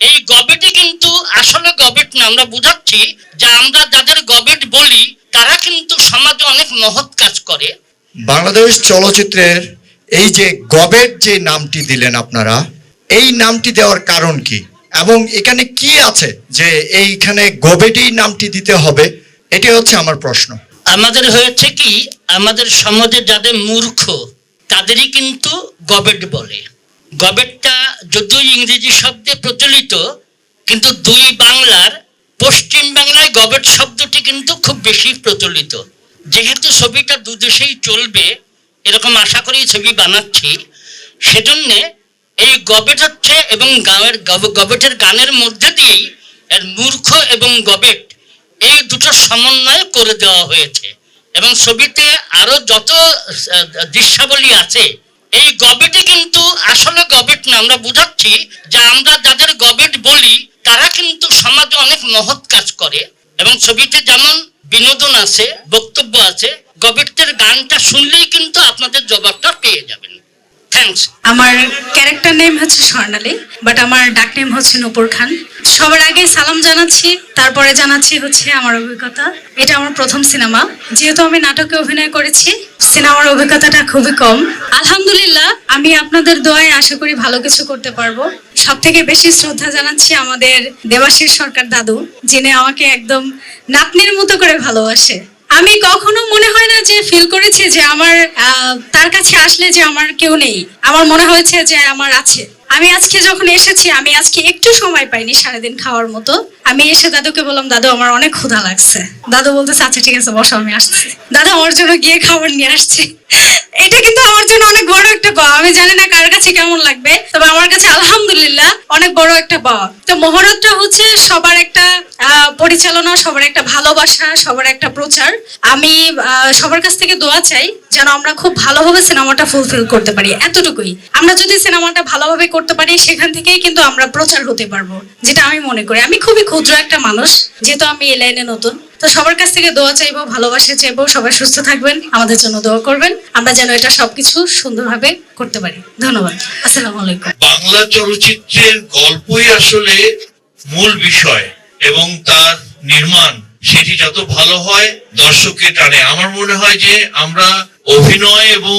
এই গবেটে কিন্তু আসলে গবেট না আমরা বুঝাচ্ছি যে আমরা যাদের গবেট বলি তারা কিন্তু সমাজে অনেক মহৎ কাজ করে। বাংলাদেশ চলচ্চিত্রের এই যে গবেট যে নামটি দিলেন আপনারা এই নামটি দেওয়ার কারণ কি? এবং এখানে কি আছে যে এইখানে গবেটেই নামটি দিতে হবে? এটি হচ্ছে আমার প্রশ্ন। আমাদের হয়েছে কি আমাদের সমাজে যাদের মূর্খ তাদেরই কিন্তু গবেট বলে। গবেটটা যদিও ইংরেজি শব্দে প্রচলিত, কিন্তু দুই বাংলার পশ্চিম বাংলায় গবেট শব্দটি কিন্তু খুব বেশি প্রচলিত। যেহেতু ছবিটা দুদেশেই চলবে, এরকম আশা করি ছবি বানাচ্ছি, সেজন্যে এই গবেট হচ্ছে এবং গাঁয়ের গব- গবেটের গানের মধ্যে দিয়েই এর মূর্খ এবং গবেট এই দুটো সমন্বয় করে দেওয়া হয়েছে। এবং ছবিতে আরও যত দৃশ্যাবলী আছে এই গবেটে কিন্তু আসলে গবেট না, আমরা বুঝাচ্ছি যে আমরা যাদের গবেট বলি, তারা কিন্তু সমাজে অনেক মহৎ কাজ করে। এবং ছবিতে যেমন বিনোদন আছে, বক্তব্য আছে, গবেটদের গানটা শুনলেই কিন্তু আপনাদের জবাবটা পেয়ে যাবেন। থ্যাঙ্কস আমার ক্যারেক্টার নেম হচ্ছে স্বর্ণালী বাট আমার ডাক নেম হচ্ছে নূপুর খান। সবার আগে সালাম জানাচ্ছি, তারপরে জানাচ্ছি হচ্ছে আমার অভিজ্ঞতা। এটা আমার প্রথম সিনেমা। যেহেতু আমি নাটকে অভিনয় করেছি, সিনেমার অভিজ্ঞতাটা খুবই কম। আলহামদুলিল্লাহ, আমি আপনাদের দোয়ায় আশা করি ভালো কিছু করতে পারব। সব থেকে বেশি শ্রদ্ধা জানাচ্ছি আমাদের দেবাশিস সরকার দাদু, যিনি আমাকে একদম নাতনির মতো করে ভালোবাসে। আমি কখনো মনে হয় না যে ফিল করেছি যে আমার তার কাছে আসলে যে আমার কেউ নেই। আমার মনে হয়েছে যে আমার আছে। আমি আজকে যখন এসেছি, আমি আজকে একটু সময় পাইনি সারাদিন খাওয়ার মতো। আমি এসে দাদুকে বললাম, দাদু, আমার অনেক ক্ষুধা লাগছে। দাদু বলতেছে আচ্ছা ঠিক আছে, বসো, আমি আসছি। দাদা আমার জন্য গিয়ে খাবার নিয়ে আসছি। এটা কিন্তু আমার জন্য অনেক বড় একটা পাওয়া। আমি জানি না কার কাছে কেমন লাগবে, তবে আমার কাছে আলহামদুলিল্লাহ অনেক বড় একটা পাওয়া। তো মহরতটা হচ্ছে সবার একটা পরিচালনা, সবার একটা ভালোবাসা, সবার একটা প্রচার। আমি সবার কাছ থেকে দোয়া চাই যেন আমরা খুব ভালোভাবে সিনেমাটা ফুলফিল করতে পারি, এতটুকুই। আমরা যদি সিনেমাটা ভালোভাবে করতে পারি, সেখান থেকেই কিন্তু আমরা প্রচার হতে পারব, যেটা আমি মনে করি। আমি খুবই ক্ষুদ্র একটা মানুষ, যেহেতু আমি এই লাইনে নতুন। তো সবার কাছ থেকে দোয়া চাইব, ভালোবাসা চাইব, সবাই সুস্থ থাকবেন, আমাদের জন্য দোয়া করবেন। আমরা যেন এটা সবকিছু সুন্দরভাবে করতে পারি। ধন্যবাদ। আসসালামু আলাইকুম। বাংলা চলচ্চিত্রের গল্পই আসলে মূল বিষয় এবং তার নির্মাণ, সেটি যত ভালো হয়, দর্শককে টানে। আমার মনে হয় যে আমরা অভিনয় এবং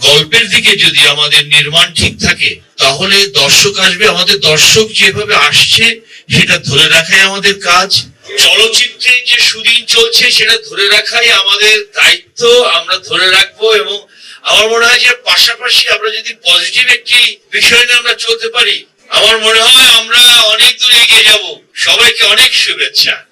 গল্পের দিকে যদি আমাদের নির্মাণ ঠিক থাকে, তাহলে দর্শক আসবে। আমাদের দর্শক যেভাবে আসছে, সেটা ধরে রাখাই আমাদের কাজ। চলচ্চিত্রে যে সুদিন চলছে সেটা ধরে রাখাই আমাদের দায়িত্ব, আমরা ধরে রাখব এবং আমার মনে হয় যে পাশাপাশি আমরা যদি পজিটিভ একটি বিষয় নিয়ে আমরা চলতে পারি, আমার মনে হয় আমরা অনেক দূর এগিয়ে যাব। সবাইকে অনেক শুভেচ্ছা।